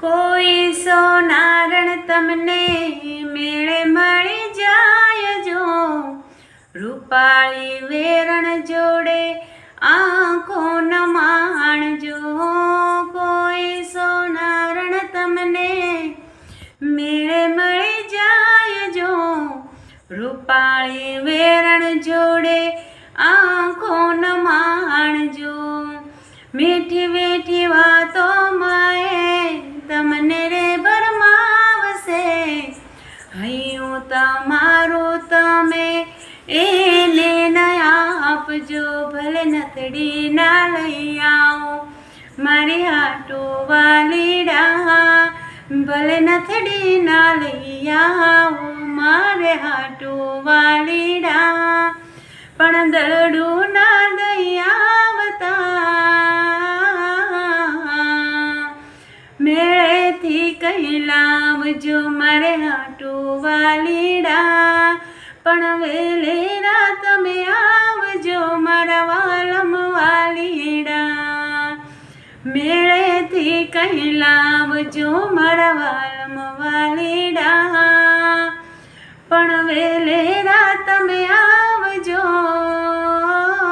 કોઈ સોનારણ તમને મેળે મળી જાય જો. રૂપાળી વેરણ જોડે આંખો ન માણજો કોઈ સોનારણ તમને મેળે મળી જાય જો. રૂપાળી વેરણ જોડે આંખો ન માણજો મીઠી હૈયું તમારું તમે, એને નયા આપજો, ભલે નથડી ના લઈ આવો. મારી હાટો વાલીડા, ભલે નથડી ના લઈ આવો. મારે હાટો વાલીડા મેળેથી કહી લાવજો મારે હાટું વાલીડા. પણ વેલેરા તમે આવજો મારા વાલમ વાલીડા. મેળેથી કહી લાવજો મારા વાલમ વાલીડા. પણ વે